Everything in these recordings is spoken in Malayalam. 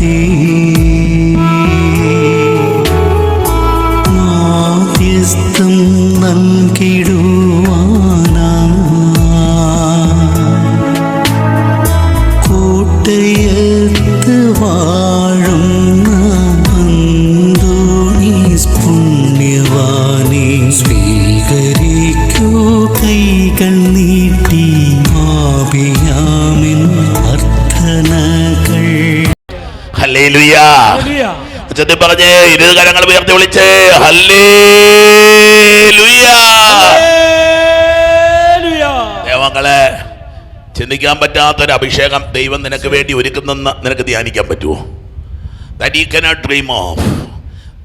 ती പറഞ്ഞേ ഇരുത് കരങ്ങൾ ഉയർത്തി വിളിച്ച് ഹല്ലേലൂയ. ദേവങ്ങളെ ചിന്തിക്കാൻ പറ്റാത്തൊരു അഭിഷേകം ദൈവം നിനക്ക് വേണ്ടി ഒരുക്കുന്നെന്ന് നിനക്ക് ധ്യാനിക്കാൻ പറ്റുമോ? That you cannot dream of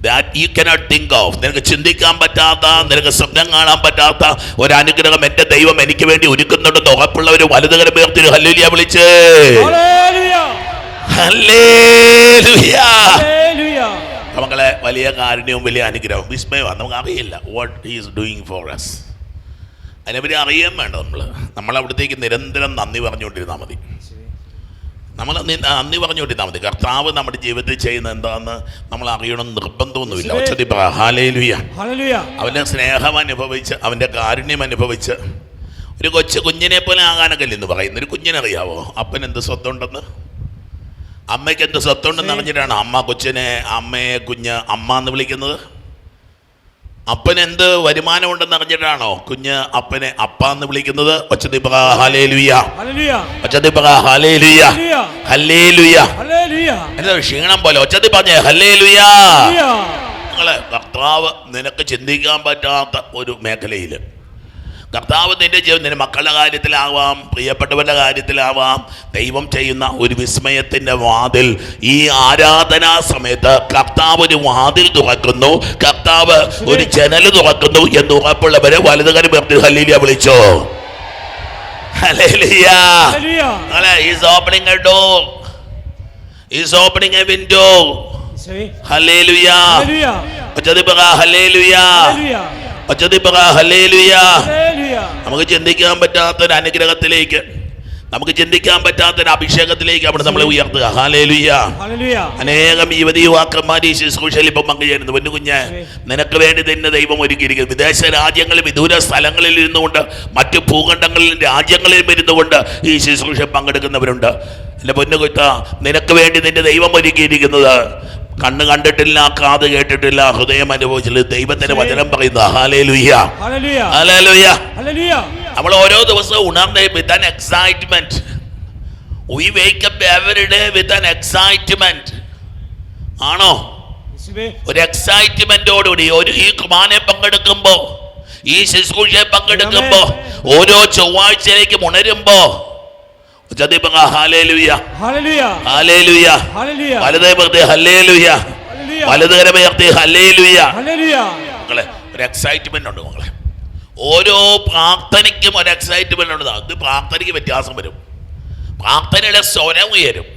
that you cannot think of നിനക്ക് ചിന്തിക്കാൻ പറ്റാത്ത നിനക്ക് സ്വപ്നം കാണാൻ പറ്റാത്ത ഒരു അനുഗ്രഹം എന്റെ ദൈവം എനിക്ക് വേണ്ടി ഒരുക്കുന്നുണ്ടെന്ന് ഉറപ്പുള്ള ഒരു വലുതുകരം ഉയർത്തി ഹല്ലുലിയ വിളിച്ച്. ഹല്ലേലൂയ. ഹല്ലേലൂയ. വലിയ കാരുണ്യവും വലിയ അനുഗ്രഹവും വിസ്മയമാണ്. നമുക്ക് അറിയില്ല what is doing for us അതിനെപ്പറ്റി അറിയാൻ വേണ്ട നമ്മൾ. നമ്മൾ അവിടത്തേക്ക് നിരന്തരം നന്ദി പറഞ്ഞുകൊണ്ടിരുന്നാൽ മതി. നമ്മൾ നന്ദി പറഞ്ഞുകൊണ്ടിരുന്നാൽ മതി. കർത്താവ് നമ്മുടെ ജീവിതത്തിൽ ചെയ്യുന്ന എന്താണെന്ന് നമ്മൾ അറിയണം നിർബന്ധമൊന്നുമില്ല. ഒച്ചതി ഹാലേലുയ. അവന്റെ സ്നേഹം അനുഭവിച്ച് അവന്റെ കാരുണ്യം അനുഭവിച്ച് ഒരു കൊച്ചു കുഞ്ഞിനെ പോലെ ആകാനൊക്കെ ഇല്ലെന്ന് പറയുന്നു. ഒരു കുഞ്ഞിനറിയാവോ അപ്പൻ എന്ത് സ്വത്തുണ്ടെന്ന്? അമ്മയ്ക്ക് എന്ത് സ്വത്തുണ്ടെന്ന് അറിഞ്ഞിട്ടാണ് അമ്മ കൊച്ചിനെ അമ്മയെ കുഞ്ഞ് അമ്മ എന്ന് വിളിക്കുന്നത്? അപ്പൻ എന്ത് വരുമാനമുണ്ടെന്ന് അറിഞ്ഞിട്ടാണോ കുഞ്ഞ് അപ്പനെ അപ്പ എന്ന് വിളിക്കുന്നത്. എന്താ ക്ഷീണം പോലെ? ഒച്ചത്തി പറഞ്ഞേ ഹല്ലേലുയാ. ലുയാ നിങ്ങളെ കർത്താവ് നിനക്ക് ചിന്തിക്കാൻ പറ്റാത്ത ഒരു മേഖലയിൽ കർത്താവ് നിന്റെ ജീവിതം നിന്റെ മക്കളുടെ കാര്യത്തിലാവാം പ്രിയപ്പെട്ടവരുടെ കാര്യത്തിലാവാം. ദൈവം ചെയ്യുന്ന ഒരു വിസ്മയത്തിന്റെ വാതിൽ ഈ ആരാധനാ സമയത്ത് കർത്താവ് ഒരു വാതിൽ തുറക്കുന്നു കർത്താവ് ഒരു ജനൽ തുറക്കുന്നു എന്ന് ഉറപ്പുള്ളവരെ വലുതുകരം ഹല്ലേലൂയ വിളിച്ചോ. Opening a door is opening a window ഈശോയെ. ഹല്ലേലൂയ. നമുക്ക് ചിന്തിക്കാൻ പറ്റാത്ത ഒരു അനുഗ്രഹത്തിലേക്ക് നമുക്ക് ചിന്തിക്കാൻ പറ്റാത്ത ഒരു അഭിഷേകത്തിലേക്ക് അവിടെ നമ്മളെ ഉയർത്തുക. ഹാലേലുയ്യ. അനേകം യുവതി യുവാക്കന്മാർ ഈ ശുശ്രൂഷയിൽ ഇപ്പം പങ്കുചേരുന്നു. പൊന്നു കുഞ്ഞ് നിനക്ക് വേണ്ടി തന്നെ ദൈവം ഒരുക്കിയിരിക്കുന്നു. വിദേശ രാജ്യങ്ങളിൽ വിദൂര സ്ഥലങ്ങളിൽ ഇരുന്നുകൊണ്ട് മറ്റു ഭൂഖണ്ഡങ്ങളിലും രാജ്യങ്ങളിലും ഇരുന്നുകൊണ്ട് ഈ ശുശ്രൂഷ പങ്കെടുക്കുന്നവരുണ്ട്. എന്റെ പൊന്നു കുത്ത നിനക്ക് വേണ്ടി നിന്റെ ദൈവം ഒരുക്കിയിരിക്കുന്നത് കണ്ണ് കണ്ടിട്ടില്ല കാത് കേട്ടിട്ടില്ല ഹൃദയം അനുഭവിച്ചില്ല. ദൈവത്തിന്റെ വചനം പറയുന്നത് ഹല്ലേലൂയ. നമ്മൾ ഓരോ ദിവസവും ഉണർന്നേ with an excitement we every day with an excitement ആണോ. ഒരു എക്സൈറ്റ്മെന്റോടുകൂടി ഒരു ഈ കുമാനെ പങ്കെടുക്കുമ്പോ ഈ ശുശ്രൂഷയെ പങ്കെടുക്കുമ്പോ ഓരോ ചൊവ്വാഴ്ചയിലേക്ക് വലതേ ഹല്ലേലുയ ഹല്ലേലുയ ഹല്ലേലൂയ. മക്കളെ ഒരു എക്സൈറ്റ്മെന്റ് ഉണ്ട് മക്കളെ ഓരോ പ്രാർത്ഥനയ്ക്കും ഒരു എക്സൈറ്റ്മെന്റ് ഉണ്ട് അത് പ്രാർത്ഥനയ്ക്ക് വ്യത്യാസം വരും പ്രാർത്ഥനയുടെ സ്വരം ഉയരും.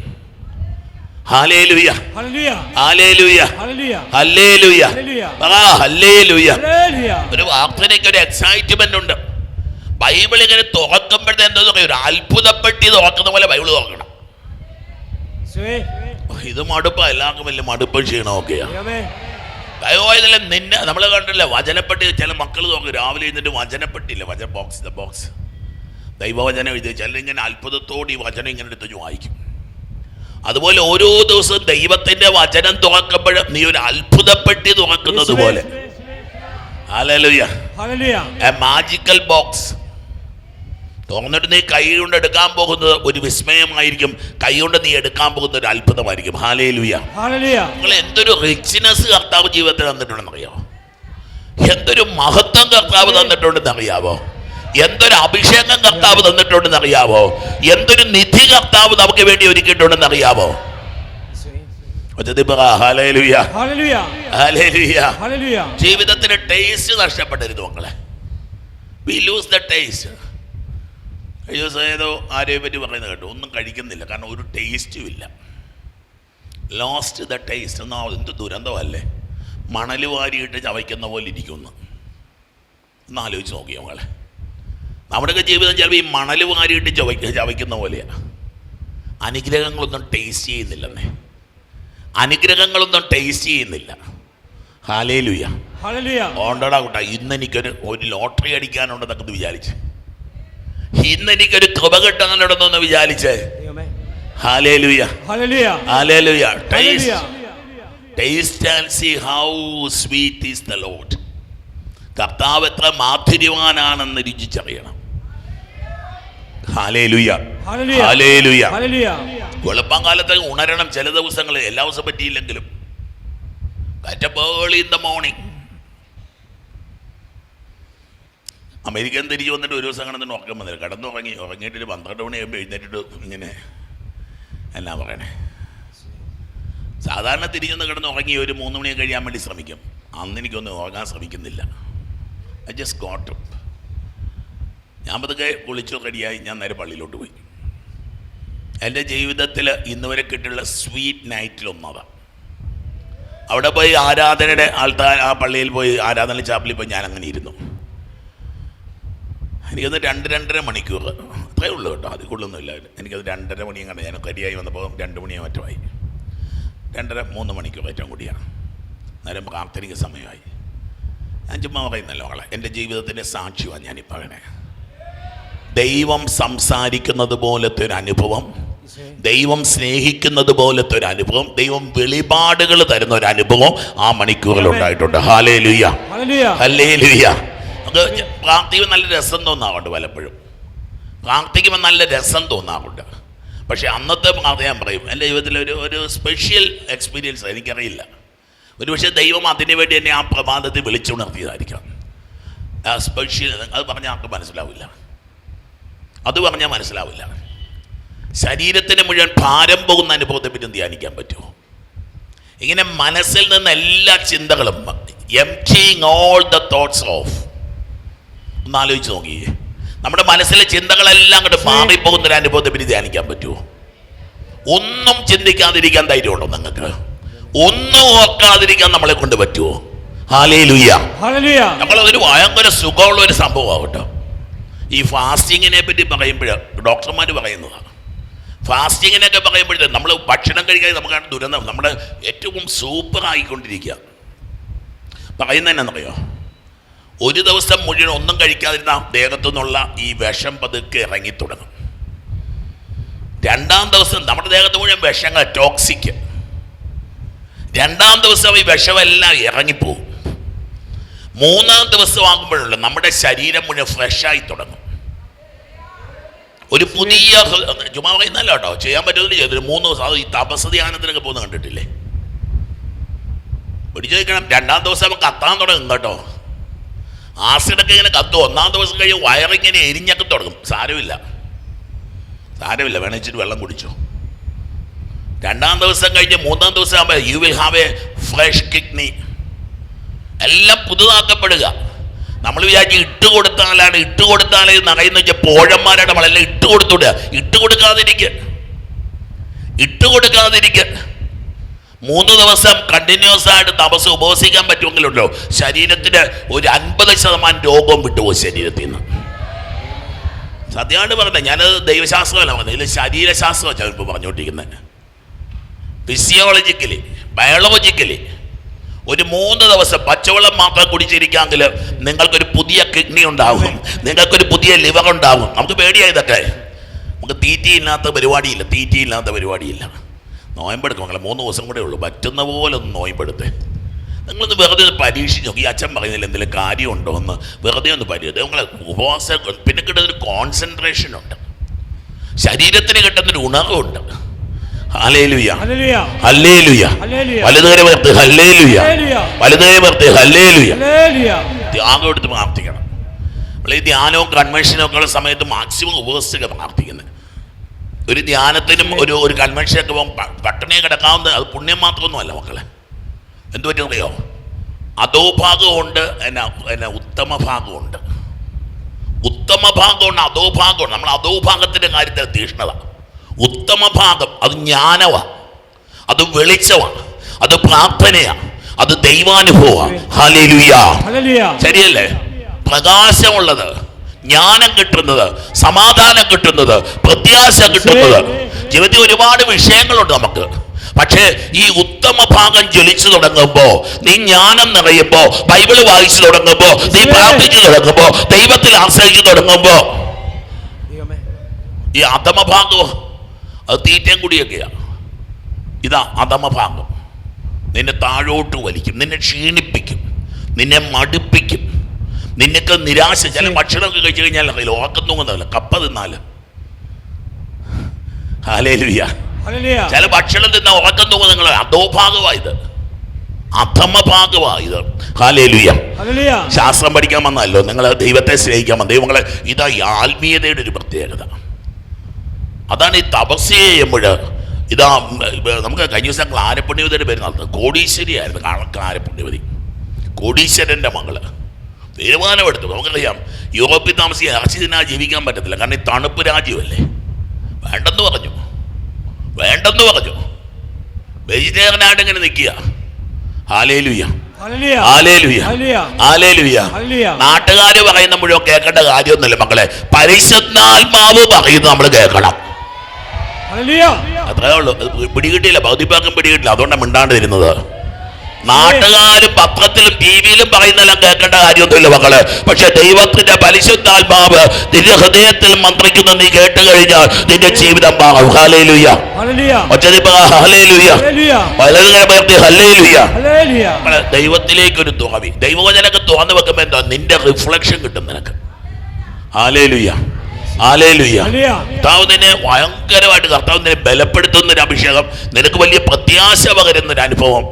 ഒരു പ്രാർത്ഥനയ്ക്ക് ഒരു എക്സൈറ്റ്മെന്റ് ഉണ്ട് ബൈബിൾ ഇങ്ങനെ തുറക്കുമ്പോഴത്തെ എന്താ ഒരു അത്ഭുതപ്പെട്ടി തുറക്കുന്ന പോലെ ബൈബിൾ തുറക്കണം. ഇത് മടുപ്പാ എല്ലാവർക്കും വലിയ മടുപ്പും ക്ഷീണമൊക്കെയാ. ദൈവമായതിൽ നിന്നെ നമ്മൾ കണ്ടില്ല വചനപ്പെട്ടി ചില മക്കൾ നോക്കും രാവിലെ എഴുന്നിട്ട് വചനപ്പെട്ടില്ല വചന ബോക്സ് ദ ബോക്സ് ദൈവവചനം എഴുതി ചില ഇങ്ങനെ അത്ഭുതത്തോടെ ഈ വചനം ഇങ്ങനെ എടുത്ത് വായിക്കും. അതുപോലെ ഓരോ ദിവസവും ദൈവത്തിന്റെ വചനം തുറക്കുമ്പോഴും നീ ഒരു അത്ഭുതപ്പെട്ടി തുറക്കുന്നത് പോലെ. മാജിക്കൽ ബോക്സ് തുറന്നിട്ട് നീ കൈ കൊണ്ട് എടുക്കാൻ പോകുന്നത് ഒരു വിസ്മയമായിരിക്കും. കൈ കൊണ്ട് നീ എടുക്കാൻ പോകുന്ന ഒരു അത്ഭുതമായിരിക്കും. ഹാലേലുയ. നിങ്ങൾ എന്തൊരു റിച്ച്നെസ് കർത്താവ് ജീവിതത്തിൽ തന്നിട്ടുണ്ടെന്ന് അറിയാമോ എന്തൊരു മഹത്വം കർത്താവ് തന്നിട്ടുണ്ടെന്ന് അറിയാവോ എന്തൊരു അഭിഷേകം കർത്താവ് തന്നിട്ടുണ്ടെന്ന് അറിയാവോ എന്തൊരു നിധി കർത്താവ് നമുക്ക് വേണ്ടി ഒരുക്കിയിട്ടുണ്ടെന്ന് അറിയാവോ. ജീവിതത്തിന് ടേസ്റ്റ് നഷ്ടപ്പെട്ടിരുന്നു മക്കളെ. വി ലൂസ് ദ ടേസ്റ്റ് കഴിഞ്ഞ ദിവസം ഏതോ ആരെയും പറ്റി പറയുന്നത് കേട്ടോ. ഒന്നും കഴിക്കുന്നില്ല. കാരണം ഒരു ടേസ്റ്റും ഇല്ല. ലോസ്റ്റ് ദ ടേസ്റ്റ് എന്നാ എന്ത് ദുരന്തമല്ലേ? മണൽ വാരിയിട്ട് ചവയ്ക്കുന്ന പോലെ ഇരിക്കുന്നു. ഒന്ന് ആലോചിച്ച് നോക്കിയോ മകളെ? നമ്മുടെയൊക്കെ ജീവിതം ചിലപ്പോൾ ഈ മണൽ വാരിയിട്ട് ചവയ്ക്ക ചവയ്ക്കുന്ന പോലെയാണ് അനുഗ്രഹങ്ങളൊന്നും ടേസ്റ്റ് ചെയ്യുന്നില്ലെന്നേ. അനുഗ്രഹങ്ങളൊന്നും ടേസ്റ്റ് ചെയ്യുന്നില്ല. ഹാലേലുയ ലുയ്യ ഓണ്ടടാ കൂട്ടാ ഇന്ന് എനിക്കൊരു ഒരു ലോട്ടറി അടിക്കാനുണ്ടെന്നൊക്കെ വിചാരിച്ച്. ഇന്ന് എനിക്കൊരു കൃപ കിട്ടാനുണ്ടെന്നൊന്ന് വിചാരിച്ചേ. കർത്താവ് എത്ര മാധുര്യവാനാണെന്ന് രുചിച്ചറിയണം. വെളുപ്പം കാലത്ത് ഉണരണം ചില ദിവസങ്ങളിൽ എല്ലാ ദിവസം പറ്റിയില്ലെങ്കിലും. Early in the morning American തിരിച്ചു വന്നിട്ട് ഒരു ദിവസം അങ്ങനെ തന്നെ ഉറക്കം വന്നില്ല. കിടന്നുറങ്ങി ഉറങ്ങിയിട്ട് ഒരു പന്ത്രണ്ട് മണിയാകുമ്പോൾ എഴുന്നേറ്റിട്ട് ഇങ്ങനെ എന്നാ പറയണേ? സാധാരണ തിരിഞ്ഞൊന്ന് കിടന്ന് ഉറങ്ങി ഒരു മൂന്ന് മണി കഴിയാൻ വേണ്ടി ശ്രമിക്കും. അന്ന് എനിക്കൊന്നും ഉറങ്ങാൻ ശ്രമിക്കുന്നില്ല. ഐ ജസ്റ്റ് ഗോട്ട് ഞാൻ പതുക്കെ കുളിച്ചു റെഡിയായി. ഞാൻ നേരെ പള്ളിയിലോട്ട് പോയി. എന്റെ ജീവിതത്തിൽ ഇന്ന് വരെ കിട്ടിയുള്ള സ്വീറ്റ് നൈറ്റിലൊന്നതാണ് അവിടെ പോയി ആരാധനയുടെ ആൾക്കാർ ആ പള്ളിയിൽ പോയി ആരാധന ചാപ്പിളിൽ പോയി ഞാൻ അങ്ങനെ ഇരുന്നു. എനിക്കത് രണ്ട് രണ്ടര മണിക്കൂർ. അത്രേ ഉള്ളൂ കേട്ടോ. അതിൽ കൂടുതലൊന്നുമില്ല. എനിക്കത് രണ്ടര മണിയും കണ്ട ഞാൻ കരിയായി വന്നപ്പോൾ രണ്ട് മണിയോ മറ്റുമായി രണ്ടര മൂന്ന് മണിക്കൂർ ഏറ്റവും കൂടിയാണ്. നേരം പ്രാർത്ഥനയ്ക്ക് സമയമായി. ഞാൻ ചുമ്മാ പറയുന്നല്ലോ മകളെ എന്റെ ജീവിതത്തിന്റെ സാക്ഷ്യമാണ് ഞാനിപ്പോൾ പറയണേ ദൈവം സംസാരിക്കുന്നത് പോലത്തെ ഒരു അനുഭവം ദൈവം സ്നേഹിക്കുന്നത് പോലത്തെ ഒരു അനുഭവം ദൈവം വെളിപാടുകൾ തരുന്ന ഒരു അനുഭവം ആ മണിക്കൂറിൽ ഉണ്ടായിട്ടുണ്ട്. ഹാലേ ലുയ്യ ഹലേ ലുയ്യ നമുക്ക് പ്രാർത്ഥിക്കുമ്പോൾ നല്ല രസം തോന്നാറുണ്ട് പലപ്പോഴും. പ്രാർത്ഥിക്കുമ്പോൾ നല്ല രസം തോന്നാറുണ്ട്. പക്ഷേ അന്നത്തെ പ്രാർത്ഥന ഞാൻ പറയും എന്റെ ജീവിതത്തിൽ ഒരു ഒരു സ്പെഷ്യൽ എക്സ്പീരിയൻസ് എനിക്കറിയില്ല. ഒരു പക്ഷേ ദൈവം അതിനു വേണ്ടി എന്നെ ആ പ്രഭാതത്തിൽ വിളിച്ചുണർത്തിയതായിരിക്കാം. ആ സ്പെഷ്യൽ അത് പറഞ്ഞാൽ ആർക്ക് മനസ്സിലാവില്ല. അത് പറഞ്ഞാൽ മനസ്സിലാവില്ല. ശരീരത്തിന് മുഴുവൻ ഭാരം പോകുന്ന അനുഭവത്തെ പറ്റി ധ്യാനിക്കാൻ പറ്റുമോ? ഇങ്ങനെ മനസ്സിൽ നിന്ന് എല്ലാ ചിന്തകളും emptying all the thoughts of ഒന്ന് ആലോചിച്ച് നോക്കിയേ നമ്മുടെ മനസ്സിലെ ചിന്തകളെല്ലാം അങ്ങോട്ട് മാറിപ്പോകുന്ന ഒരു അനുഭവത്തെ പിന്നെ ധ്യാനിക്കാൻ പറ്റുമോ ഒന്നും ചിന്തിക്കാതിരിക്കാൻ ധൈര്യമുണ്ടോ നിങ്ങൾക്ക്? ഒന്നും ഓർക്കാതിരിക്കാൻ നമ്മളെ കൊണ്ട് പറ്റുമോ. നമ്മളതൊരു ഭയങ്കര സുഖമുള്ള ഒരു സംഭവമാണ് കേട്ടോ ഈ ഫാസ്റ്റിങ്ങിനെ പറ്റി പറയുമ്പോൾ ഡോക്ടർമാർ പറയുന്നതാണ് ഫാസ്റ്റിങ്ങിനൊക്കെ പറയുമ്പോഴേ നമ്മൾ ഭക്ഷണം കഴിക്കാതെ നമുക്കാണ് ദുരന്തം. നമ്മുടെ ഏറ്റവും സൂപ്പർ ആയിക്കൊണ്ടിരിക്കുക പറയുന്നതെന്നറിയോ ഒരു ദിവസം മുഴുവൻ ഒന്നും കഴിക്കാതിരുന്ന ദേഹത്തു നിന്നുള്ള ഈ വിഷം പതുക്കെ ഇറങ്ങി തുടങ്ങും രണ്ടാം ദിവസം നമ്മുടെ ദേഹത്ത് മുഴുവൻ വിഷങ്ങൾ ടോക്സിക് രണ്ടാം ദിവസം ഈ വിഷമെല്ലാം ഇറങ്ങിപ്പോവും. മൂന്നാം ദിവസം ആകുമ്പോഴുള്ള നമ്മുടെ ശരീരം മുഴുവൻ ഫ്രഷായി തുടങ്ങും. ഒരു പുതിയ ചുമ്മാ പറയുന്നല്ല കേട്ടോ. ചെയ്യാൻ പറ്റുന്നില്ല ചെയ്തൊരു മൂന്ന് ദിവസം ഈ തപസ് ധ്യാനത്തിനൊക്കെ പോകുന്ന കണ്ടിട്ടില്ലേ? പിടിച്ചു രണ്ടാം ദിവസം നമുക്ക് കത്താൻ തുടങ്ങും കേട്ടോ. ആസിഡൊക്കെ ഇങ്ങനെ കത്തും. ഒന്നാം ദിവസം കഴിയും വയറിങ്ങനെ എരിഞ്ഞൊക്കെ തുടങ്ങും. സാരമില്ല. സാരമില്ല. വേണിച്ചിട്ട് വെള്ളം കുടിച്ചോ. രണ്ടാം ദിവസം കഴിഞ്ഞ് മൂന്നാം ദിവസം ആകുമ്പോൾ you will have a fresh kidney എല്ലാം പുതുതാക്കപ്പെടുക. നമ്മൾ വിചാരിച്ച് ഇട്ട് കൊടുത്താലാണ് ഇട്ട് കൊടുത്താലേ ഇത് നടയുന്ന വെച്ചാൽ പോഴന്മാരുടെ നമ്മളെല്ലാം ഇട്ട് കൊടുത്തുവിടുക. ഇട്ട് കൊടുക്കാതിരിക്കുക ഇട്ട് കൊടുക്കാതിരിക്കുക മൂന്ന് ദിവസം കണ്ടിന്യൂസ് ആയിട്ട് തപസ് ഉപവസിക്കാൻ പറ്റുമെങ്കിലുണ്ടോ ശരീരത്തിന് ഒരു അൻപത് ശതമാനം രോഗം വിട്ടുപോകും ശരീരത്തിൽ നിന്ന്. സത്യമായിട്ട് പറഞ്ഞത് ഞാനത് ദൈവശാസ്ത്രമല്ല പറഞ്ഞത്. ഇതിൽ ശരീരശാസ്ത്രമാണ് ഞാൻ ഇപ്പോൾ പറഞ്ഞുകൊണ്ടിരിക്കുന്നത്. ഫിസിയോളജിക്കലി ബയോളജിക്കലി ഒരു മൂന്ന് ദിവസം പച്ചവെള്ളം മാത്രം കുടിച്ചിരിക്കാമെങ്കിൽ നിങ്ങൾക്കൊരു പുതിയ കിഡ്നി ഉണ്ടാകും നിങ്ങൾക്കൊരു പുതിയ ലിവർ ഉണ്ടാവും. നമുക്ക് പേടിയായതൊക്കെ നമുക്ക് തീറ്റിയില്ലാത്ത പരിപാടിയില്ല തീറ്റിയില്ലാത്ത പരിപാടിയില്ല. നോയമ്പെടുക്കും. മക്കളെ മൂന്ന് ദിവസം കൂടെ ഉള്ളൂ. പറ്റുന്ന പോലെ ഒന്ന് നോയമ്പെടുത്ത്. നിങ്ങളൊന്ന് വെറുതെ ഒന്ന് പരീക്ഷിച്ച് നോക്കി. ഈ അച്ഛൻ പറയുന്നില്ല എന്തെങ്കിലും കാര്യമുണ്ടോ എന്ന്. വെറുതെ ഒന്ന് പരീക്ഷ നിങ്ങളെ ഉപവാസം പിന്നെ കിട്ടുന്നൊരു കോൺസെൻട്രേഷൻ ഉണ്ട്. ശരീരത്തിന് കിട്ടുന്നൊരു ഉണർവുണ്ട്. ത്യാഗം എടുത്ത് പ്രാർത്ഥിക്കണം. നമ്മൾ ഈ ധ്യാനവും കൺവെൻഷനും ഒക്കെ ഉള്ള സമയത്ത് മാക്സിമം ഉപവസിച്ചൊക്കെ പ്രാർത്ഥിക്കുന്നത് ഒരു ധ്യാനത്തിനും ഒരു ഒരു കൺവെൻഷനൊക്കെ പോകും. പട്ടണിയെ കിടക്കാവുന്ന അത് പുണ്യം മാത്രമൊന്നുമല്ല മക്കളെ. എന്തു പറ്റുന്നറിയോ അതോ ഭാഗമുണ്ട് എന്നാ എന്നാ ഉത്തമ ഭാഗമുണ്ട് ഉത്തമ ഭാഗമുണ്ട് അതോ ഭാഗമുണ്ട് നമ്മൾ അതോ ഭാഗത്തിന്റെ കാര്യത്തിൽ തീഷ്ണത. ഉത്തമ ഭാഗം അത് ജ്ഞാനമാണ് അത് വെളിച്ചമാണ് അത് പ്രാർത്ഥനയാണ് അത്. ദൈവാനുഭവമാണ് ഹാലേലുയാ. ശരിയല്ലേ? പ്രകാശമുള്ളത് ജ്ഞാനം കിട്ടുന്നത് സമാധാനം കിട്ടുന്നത് പ്രത്യാശ കിട്ടുന്നത്. ജീവിതത്തിൽ ഒരുപാട് വിഷയങ്ങളുണ്ട് നമുക്ക്. പക്ഷേ ഈ ഉത്തമ ഭാഗം ജ്വലിച്ചു തുടങ്ങുമ്പോ നീ ജ്ഞാനം നിറയുമ്പോ ബൈബിൾ വായിച്ചു തുടങ്ങുമ്പോ നീ പ്രാർത്ഥിച്ചു തുടങ്ങുമ്പോ ദൈവത്തിൽ ആശ്രയിച്ചു തുടങ്ങുമ്പോ ഈ അധമ ഭാഗം അത് തീറ്റയും കൂടിയൊക്കെയാ. ഇതാ അധമ ഭാഗം നിന്നെ താഴോട്ട് വലിക്കും നിന്നെ ക്ഷീണിപ്പിക്കും നിന്നെ മടുപ്പിക്കും. നിനക്ക് നിരാശ ചില ഭക്ഷണമൊക്കെ കഴിച്ചു കഴിഞ്ഞാൽ അറിയില്ല ഉറക്കം തൂങ്ങുന്നതല്ല കപ്പ തിന്നാൽ. ഹല്ലേലൂയ. ചില ഭക്ഷണം തിന്ന ഉറക്കം തൂങ്ങുന്ന നിങ്ങൾ അധോഭാഗമായത് അധമഭാഗമായത് ഭാഗമായത് ഹല്ലേലൂയ. ശാസ്ത്രം പഠിക്കാൻ വന്നല്ലോ നിങ്ങൾ ദൈവത്തെ സ്നേഹിക്കാൻ വന്ന ദൈവങ്ങളെ ഇതാ ഈ ആത്മീയതയുടെ ഒരു പ്രത്യേകത. അതാണ് ഈ തപസ് ചെയ്യുമ്പോൾ ഇതാ നമുക്ക് കഴിഞ്ഞ ദിവസം ക്ലാരപ്പുണ്യവതിയുടെ പേര് നടത്തുന്നത് കോടീശ്വരിയായിരുന്നു ആയിരുന്നു ക്ലാരപ്പുണ്യവതി കോടീശ്വരന്റെ മകൾ. തീരുമാനമെടുത്തു. നമുക്കറിയാം യൂറോപ്പിൽ താമസിക്കാൻ ഇറച്ചിതിനാ ജീവിക്കാൻ പറ്റത്തില്ല. കാരണം ഈ തണുപ്പ് രാജ്യമല്ലേ. വേണ്ടെന്ന് പറഞ്ഞു. വേണ്ടെന്ന് പറഞ്ഞു. വെജിറ്റേറിയനായിട്ട് ഇങ്ങനെ നിൽക്കുക. ആലേലുയ്യ നാട്ടുകാര് നാട്ടുകാർ പറയുന്ന മുഴുവൻ കേൾക്കേണ്ട കാര്യമൊന്നുമില്ല മക്കളെ. പരിശുദ്ധാത്മാവ് പറയുന്നത് നമ്മൾ കേൾക്കണം. അത്രേ ഉള്ളൂ. പിടികിട്ടില്ല പകുതിപ്പാക്കും പിടികിട്ടില്ല അതുകൊണ്ടാണ് മിണ്ടാണ്ടിരുന്നത്. നാട്ടുകാരും പത്രത്തിലും ടി വിയിലും പറയുന്നെല്ലാം കേൾക്കേണ്ട കാര്യമൊന്നുമില്ല മക്കളെ. പക്ഷെ ദൈവത്തിന്റെ പരിശുദ്ധാത്മാവ് നിന്റെ ഹൃദയത്തിൽ മന്ത്രിക്കുന്ന നീ കേട്ട് കഴിഞ്ഞാൽ നിന്റെ ജീവിതം മാറും. ദൈവത്തിലേക്ക് ഒരു തുറവി ദൈവവചനൊക്കെ തുറന്നു വെക്കുമ്പോ എന്താ? നിന്റെ റിഫ്ലക്ഷൻ കിട്ടും നിനക്ക്. ആലേലുയ്യ കർത്താവ് നിന്നെ ഭയങ്കരമായിട്ട് കർത്താവ് നിന്നെ ബലപ്പെടുത്തുന്ന ഒരു അഭിഷേകം. നിനക്ക് വലിയ പ്രത്യാശ പകരുന്ന ഒരു അനുഭവം.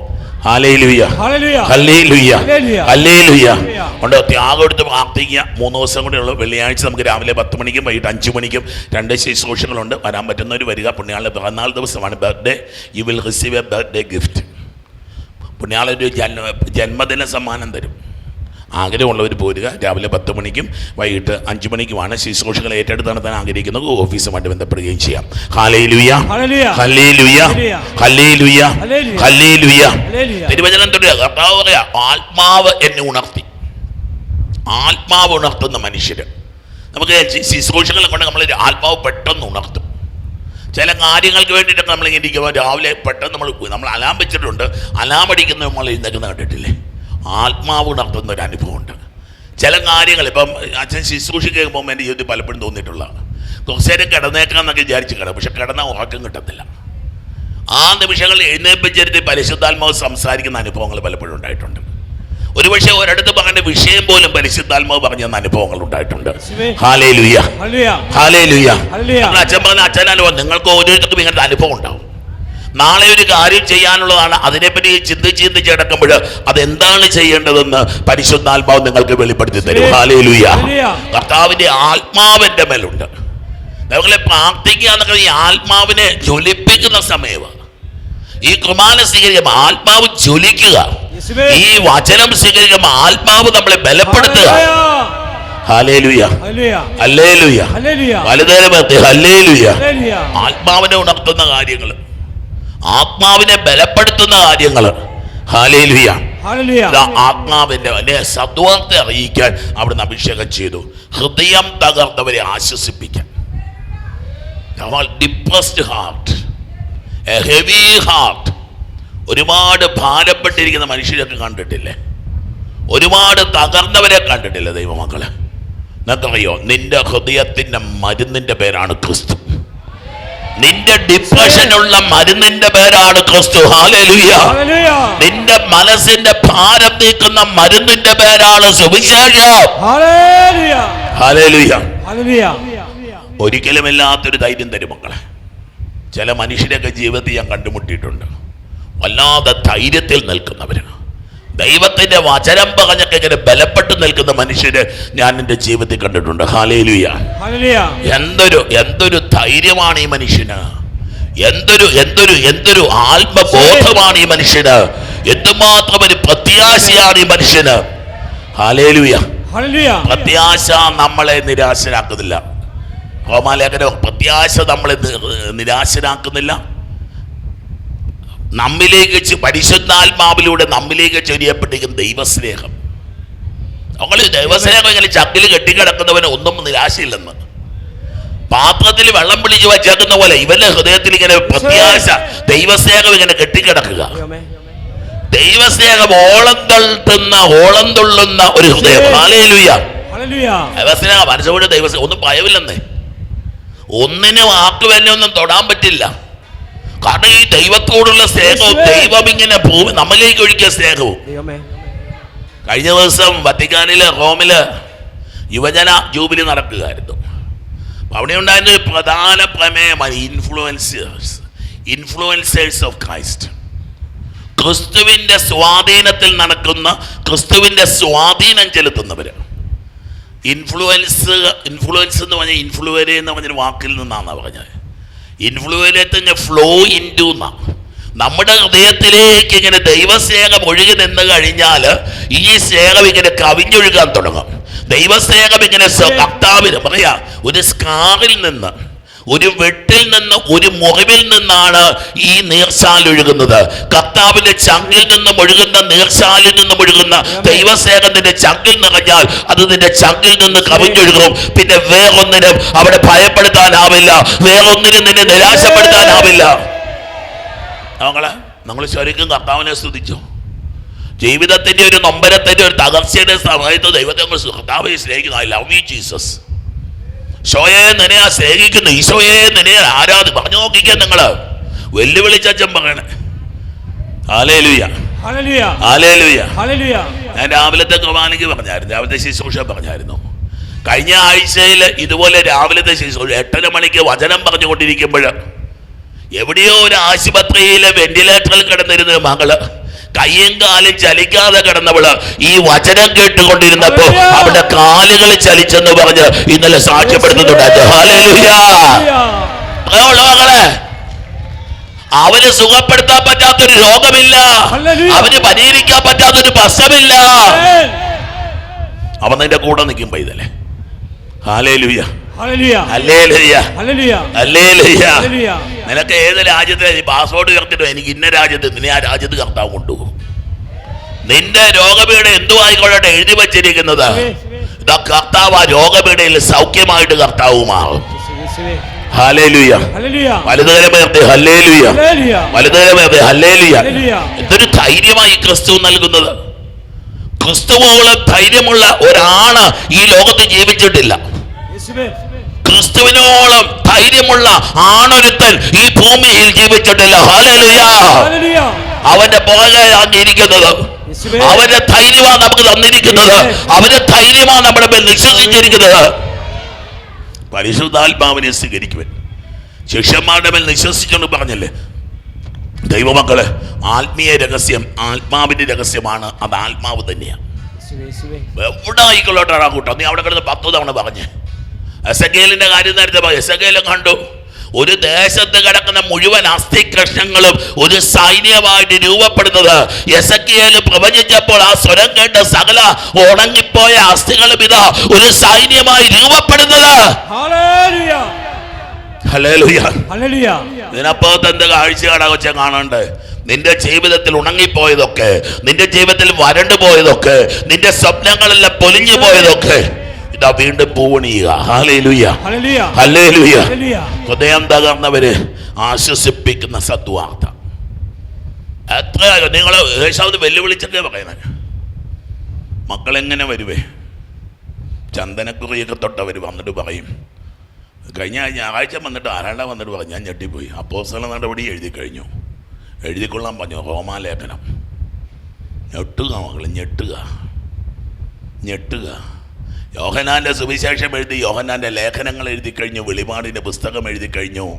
ഉണ്ട്? ത്യാഗം എടുത്ത് പ്രാർത്ഥിക്കുക. മൂന്ന് ദിവസം കൂടെ ഉള്ളു. വെള്ളിയാഴ്ച നമുക്ക് രാവിലെ പത്ത് മണിക്കും വൈകിട്ട് അഞ്ച് മണിക്കും രണ്ട് ശുശ്രൂഷകളുണ്ട്. വരാൻ പറ്റുന്നവർ വരിക. പുണ്യാളുടെ പിറന്നാൾ ദിവസമാണ് birthday you will receive a birthday gift പുണ്യാളൊരു ജന്മ ജന്മദിന സമ്മാനം തരും. ആഗ്രഹമുള്ളവർ പോരുക. രാവിലെ പത്ത് മണിക്കും വൈകിട്ട് അഞ്ച് മണിക്കുമാണ് ശുശ്രൂഷകൾ ഏറ്റെടുത്ത് നടത്താൻ ആഗ്രഹിക്കുന്നത്. ഓഫീസുമായിട്ട് ബന്ധപ്പെടുകയും ചെയ്യാം. തിരുവചനം തുടരുക ആത്മാവ് എന്നെ ഉണർത്തി. ആത്മാവ് ഉണർത്തുന്ന മനുഷ്യര്. നമുക്ക് ശുശ്രൂഷകളെ കൊണ്ട് നമ്മൾ ആത്മാവ് പെട്ടെന്ന് ഉണർത്തും. ചില കാര്യങ്ങൾക്ക് വേണ്ടിയിട്ടൊക്കെ നമ്മൾ ഇങ്ങനെ ഇരിക്കുമ്പോൾ രാവിലെ പെട്ടെന്ന് നമ്മൾ നമ്മൾ അലാം വെച്ചിട്ടുണ്ട്. അലാം അടിക്കുന്ന നമ്മൾ ഇന്നൊക്കെ കണ്ടിട്ടില്ലേ? ആത്മാവ് ഉണർത്തുന്ന ഒരു അനുഭവമുണ്ട്. ചില കാര്യങ്ങൾ ഇപ്പം അച്ഛൻ ശുശ്രൂഷ കേൾക്കുമ്പോൾ എന്റെ ജീവിതത്തിൽ പലപ്പോഴും തോന്നിയിട്ടുള്ളതാണ്. കുറച്ചേരം നേരം കിടന്നേക്കാന്നൊക്കെ വിചാരിച്ച് കിടക്കും പക്ഷെ കിടന്നാൽ ഉറക്കം കിട്ടത്തില്ല. ആ നിമിഷങ്ങളിൽ എഴുന്നേപ്പിച്ചിരുത്തി പരിശുദ്ധാത്മാവ് സംസാരിക്കുന്ന അനുഭവങ്ങൾ പലപ്പോഴും ഉണ്ടായിട്ടുണ്ട്. ഒരുപക്ഷെ ഒരിടത്ത് പറഞ്ഞ വിഷയം പോലും പരിശുദ്ധാത്മാവ് പറഞ്ഞ അനുഭവങ്ങൾ ഉണ്ടായിട്ടുണ്ട്. ഹാലേ ലുയ്യ ഹാലേ ലുയ്യ അച്ഛൻ പറഞ്ഞ അച്ഛനാലോ നിങ്ങൾക്ക് ഓരോരുത്തർക്കും ഇങ്ങനത്തെ അനുഭവം ഉണ്ടാവും. നാളെ ഒരു കാര്യം ചെയ്യാനുള്ളതാണ്. അതിനെപ്പറ്റി ചിന്തിച്ച് ചിന്തിച്ച് കിടക്കുമ്പോൾ അതെന്താണ് ചെയ്യേണ്ടതെന്ന് പരിശുദ്ധാത്മാവ് നിങ്ങൾക്ക് വെളിപ്പെടുത്തി തരും. യേശുവേ. ഹാലേ ലുയ്യ കർത്താവിന്റെ ആത്മാവിന്റെ മേലുണ്ട്. നിങ്ങളെ പ്രാർത്ഥിക്കുക എന്നൊക്കെ ഈ ആത്മാവിനെ ജ്വലിപ്പിക്കുന്ന സമയമാണ്. ഈ കുർബാന സ്വീകരിക്കുമ്പോൾ ആത്മാവ് ജ്വലിക്കുക. ഈ വചനം സ്വീകരിക്കുമ്പോൾ ആത്മാവ് നമ്മളെ ബലപ്പെടുത്തുക. ആത്മാവിനെ ഉണർത്തുന്ന കാര്യങ്ങൾ. ആത്മാവിനെ ബലപ്പെടുത്തുന്ന കാര്യങ്ങൾ ഹാലേലുയ ആത്മാവിന്റെ അല്ലെ സദ്വാർത്തെ അറിയിക്കാൻ അവിടുന്ന് അഭിഷേകം ചെയ്തു. ഹൃദയം തകർന്നവരെ ആശ്വസിപ്പിക്കാൻ. Depressed heart a heavy heart ഒരുപാട് ഭാരപ്പെട്ടിരിക്കുന്ന മനുഷ്യരൊക്കെ കണ്ടിട്ടില്ലേ? ഒരുപാട് തകർന്നവരെ കണ്ടിട്ടില്ല ദൈവമക്കളെ? നിനക്കറിയോ? നിന്റെ ഹൃദയത്തിന്റെ മരുന്നിന്റെ പേരാണ് ക്രിസ്തു. നിന്റെ ഡിപ്രഷനുള്ള മരുന്നിന്റെ പേരാണ് ക്രിസ്തു. ഹാലലുയ നിന്റെ മനസ്സിന്റെ ഭാരം നീക്കുന്ന മരുന്നിന്റെ പേരാണ് സുവിശേഷം. ഹല്ലേലൂയ ഒരിക്കലുമില്ലാത്തൊരു ധൈര്യം തരും മക്കളെ. ചില മനുഷ്യരൊക്കെ ജീവിതത്തിൽ ഞാൻ കണ്ടുമുട്ടിയിട്ടുണ്ട്. വല്ലാതെ ധൈര്യത്തിൽ നിൽക്കുന്നവര് ദൈവത്തിന്റെ വചനം പറഞ്ഞൊക്കെ ഇങ്ങനെ ബലപ്പെട്ട് നിൽക്കുന്ന മനുഷ്യര് ഞാൻ എന്റെ ജീവിതത്തിൽ കണ്ടിട്ടുണ്ട്. ഹാലേലുയ എന്തൊരു എന്തൊരു ധൈര്യമാണ് ഈ മനുഷ്യന്. എന്തൊരു എന്തൊരു എന്തൊരു ആത്മബോധമാണ് ഈ മനുഷ്യന്. എന്തുമാത്രം ഒരു പ്രത്യാശയാണ് ഈ മനുഷ്യന്. ഹാലേലുയ പ്രത്യാശ നമ്മളെ നിരാശരാക്കുന്നില്ല. റോമാലേഖനം പ്രത്യാശ നമ്മളെ നിരാശനാക്കുന്നില്ല നിരാശരാക്കുന്നില്ല. നമ്മിലേക്ക് പരിശുദ്ധാത്മാവിലൂടെ നമ്മിലേക്ക് ചൊരിയപ്പെട്ടിരിക്കുന്ന ദൈവസ്നേഹം. നമ്മൾ ദൈവസ്നേഹം ഇങ്ങനെ ചക്കിൽ കെട്ടിക്കിടക്കുന്നവന് ഒന്നും നിരാശയില്ലെന്ന്. പാത്രത്തിൽ വെള്ളം പിടിച്ച് വച്ചേക്കുന്ന പോലെ ഇവന്റെ ഹൃദയത്തിൽ ഇങ്ങനെ പ്രത്യാശ ദൈവസ്നേഹം ഇങ്ങനെ കെട്ടിക്കിടക്കുക. ദൈവസ്നേഹം ഓളം തള്ളുന്ന ഓളം തുള്ളുന്ന ഒരു ഹൃദയം. ദൈവസ്നേഹം മനസ്സോട് ദൈവസ്നേഹം. ഒന്നും ഭയമില്ലെന്നേ. ഒന്നിനും ആർക്കും എന്നെ ഒന്നും തൊടാൻ പറ്റില്ല. കാരണം ഈ ദൈവത്തോടുള്ള സ്നേഹവും ദൈവം ഇങ്ങനെ ഭൂമി നമ്മളിലേക്ക് ഒഴിക്കിയ സ്നേഹവും. കഴിഞ്ഞ ദിവസം വത്തിക്കാനിൽ റോമിൽ യുവജന ജൂബിലി നടക്കുകയായിരുന്നു. അവിടെ ഉണ്ടായിരുന്ന ഒരു പ്രധാന പ്രമേയമാണ് ഇൻഫ്ലുവൻസേഴ്സ് ഇൻഫ്ലുവൻസേഴ്സ് ഓഫ് ക്രൈസ്റ്റ് ക്രിസ്തുവിന്റെ സ്വാധീനത്തിൽ നടക്കുന്ന ക്രിസ്തുവിന്റെ സ്വാധീനം ചെലുത്തുന്നവര്. ഇൻഫ്ലുവൻസ് ഇൻഫ്ലുവൻസ് എന്ന് പറഞ്ഞാൽ ഇൻഫ്ലുവരെ എന്ന് പറഞ്ഞൊരു വാക്കിൽ നിന്നാണ് പറഞ്ഞത്. ഇൻഫ്ലുവനത്തിന് ഫ്ലോ ഇൻ ടു എന്നാണ് നമ്മുടെ ഹൃദയത്തിലേക്ക് ഇങ്ങനെ ദൈവസ്നേഹം ഒഴുകി നിന്ന് കഴിഞ്ഞാൽ ഈ സ്നേഹം ഇങ്ങനെ കവിഞ്ഞൊഴുകാൻ തുടങ്ങും. ദൈവസ്നേഹം ഇങ്ങനെ ഭക്താവിന് കർത്താവിന് പറയാ ഒരു സ്കാറിൽ നിന്ന് ഒരു വെട്ടിൽ നിന്ന് ഒരു മുറിവിൽ നിന്നാണ് ഈ നീർച്ചാൽ ഒഴുകുന്നത്. കർത്താവിന്റെ ചങ്കിൽ നിന്നും ഒഴുകുന്ന നീർച്ചാലിൽ നിന്നും ഒഴുകുന്ന ദൈവസ്നേഹം ചങ്ങിൽ നിറഞ്ഞാൽ അത് നിന്റെ ചങ്കിൽ നിന്ന് കവിഞ്ഞൊഴുകും. പിന്നെ വേറൊന്നിനും അവിടെ ഭയപ്പെടുത്താനാവില്ല. വേറൊന്നിനും നിന്നെ നിരാശപ്പെടുത്താനാവില്ല. ഞങ്ങളെ നമ്മൾ ശരിക്കും കർത്താവിനെ സ്തുതിച്ചു. ജീവിതത്തിന്റെ ഒരു നൊമ്പരത്തിന്റെ ഒരു തകർച്ചയുടെ സമയത്ത് ദൈവത്തെ നമ്മൾ കർത്താവിനെ സ്നേഹിക്കുന്നു. ഐ ലവ് യു ജീസസ് ഷോയെ നിന്നെ ആ സ്നേഹിക്കുന്നു ഈശോയെ നിന്നെ ആരാധി പറഞ്ഞു നോക്കിക്കാൻ നിങ്ങൾ. വെല്ലുവിളിച്ചച്ഛൻ പറയണേ. ആലേലുയ ആലേലുയ ഞാൻ രാവിലത്തെ കുർബാനയ്ക്ക് പറഞ്ഞായിരുന്നു രാവിലത്തെ ശുശ്രൂഷ പറഞ്ഞായിരുന്നു. കഴിഞ്ഞ ആഴ്ചയിൽ ഇതുപോലെ രാവിലത്തെ ശുശ്രൂഷ എട്ടര മണിക്ക് വചനം പറഞ്ഞുകൊണ്ടിരിക്കുമ്പോൾ എവിടെയോ ഒരു ആശുപത്രിയിലെ വെന്റിലേറ്ററിൽ കിടന്നിരുന്ന മകൾ കയ്യും കാലും ചലിക്കാതെ കിടന്നവൾ ഈ വചനം കേട്ടുകൊണ്ടിരുന്നപ്പോ അവളുടെ കാലുകൾ ചലിച്ചെന്ന് പറഞ്ഞ് ഇന്നലെ സാക്ഷ്യപ്പെടുത്തുന്നുണ്ട്. ഹല്ലേലൂയ. അതുകൊള്ള മകളെ അവന് സുഖപ്പെടുത്താൻ പറ്റാത്തൊരു രോഗമില്ല. അവന് പരിഹരിക്കാൻ പറ്റാത്തൊരു പ്രശ്നമില്ല. അവൻ നിന്റെ കൂടെ നിൽക്കും പൈതലേ. ഹാലേ ലുയ്യ ഹാലേലുയ്യ ലുയ്യ ഹല്ലേലുയ്യ ലുയ്യ ഹല്ലേലുയ്യ ഹല്ലേലൂയ. നിനക്ക് ഏത് രാജ്യത്തെ പാസ്പോർട്ട് ഉയർത്തിട്ടോ എനിക്ക് ഇന്ന രാജ്യത്ത് നിന്നെ ആ രാജ്യത്ത് കർത്താവ് കൊണ്ടുപോകും. നിന്റെ രോഗപീഠ എന്തു ആയിക്കൊള്ളട്ടെ എഴുതി വച്ചിരിക്കുന്നത്. ഇതാ കർത്താവ് ആ രോഗപീഠയിൽ സൗഖ്യമായിട്ട് കർത്താവ് മാറും എന്തൊരു ധൈര്യമായി ക്രിസ്തു നൽകുന്നത്. ക്രിസ്തുവോളം ധൈര്യമുള്ള ഒരാണ് ഈ ലോകത്ത് ജീവിച്ചിട്ടില്ല. ക്രിസ്തുവിനോളം ധൈര്യമുള്ള ആണൊരുത്തൻ ഈ ഭൂമിയിൽ ജീവിച്ചിട്ടില്ല. അവന്റെ പോലെ യേശുവേ. അവന്റെ ധൈര്യമാണ് നമുക്ക് തന്നിരിക്കുന്നത്. അവന്റെ ധൈര്യമാണ് നമ്മുടെ മേൽ നിശ്വസിച്ചിരിക്കുന്നത്. പരിശുദ്ധാത്മാവിനെ സ്വീകരിക്കുവൻ. ശിഷ്യന്മാരുടെ മേൽ നിശ്വസിച്ചുകൊണ്ട് പറഞ്ഞല്ലേ? ദൈവമക്കൾ ആത്മീയ രഹസ്യം ആത്മാവിന്റെ രഹസ്യമാണ്. അത് ആത്മാവ് തന്നെയാണ് എവിടെ ആയിക്കൊള്ളോട്ടാണ് കൂട്ടം? നീ അവിടെ കിടന്ന് പത്ത് തവണ പറഞ്ഞ്. എസഗേലിന്റെ കാര്യം നേരത്തെ പറഞ്ഞു. എസഗേലും കണ്ടു. ഒരു ദേശത്ത് കിടക്കുന്ന മുഴുവൻ അസ്ഥി കഷ്ണങ്ങളും ഒരു സൈന്യമായിട്ട് രൂപപ്പെടുന്നത്. എസക്കിയേൽ പ്രവചിച്ചപ്പോൾ ആ സ്വരം കേട്ട് സകല ഉണങ്ങിപ്പോയ അസ്ഥികളും ഇതാ ഒരു സൈന്യമായി രൂപപ്പെടുന്നത്. ഇതിനപ്പുറത്ത് എന്ത് കാഴ്ച കടകൊച്ച കാണണ്ട്? നിന്റെ ജീവിതത്തിൽ ഉണങ്ങിപ്പോയതൊക്കെ നിന്റെ ജീവിതത്തിൽ വരണ്ടു പോയതൊക്കെ നിന്റെ സ്വപ്നങ്ങളെല്ലാം പൊലിഞ്ഞു പോയതൊക്കെ ഇതാ വീണ്ടും പൂവണിയുക ഹൃദയം തകർന്നവര് ആശ്വസിപ്പിക്കുന്ന സദ്വാർത്ത. എത്ര നിങ്ങൾ യേശാവിന് വെല്ലുവിളിച്ചിട്ടേ പറയുന്നത് മക്കളെങ്ങനെ വരുവേ? ചന്ദനക്കുറിയൊക്കെ തൊട്ടവർ വന്നിട്ട് പറയും. കഴിഞ്ഞ ഞായറാഴ്ച വന്നിട്ട് ആരാണ്ട വന്നിട്ട് പറഞ്ഞു ഞാൻ ഞെട്ടിപ്പോയി. അപ്പോസ്തല നടപടി എഴുതി കഴിഞ്ഞു. എഴുതിക്കൊള്ളാൻ പറഞ്ഞു. റോമാലേഖനം ഞെട്ടുക മകൾ ഞെട്ടുക. ഞെട്ടുക. യോഹനാന്റെ സുവിശേഷം എഴുതി യോഹനാന്റെ ലേഖനങ്ങൾ എഴുതി കഴിഞ്ഞു വെളിപാടിന്റെ പുസ്തകം എഴുതി കഴിഞ്ഞു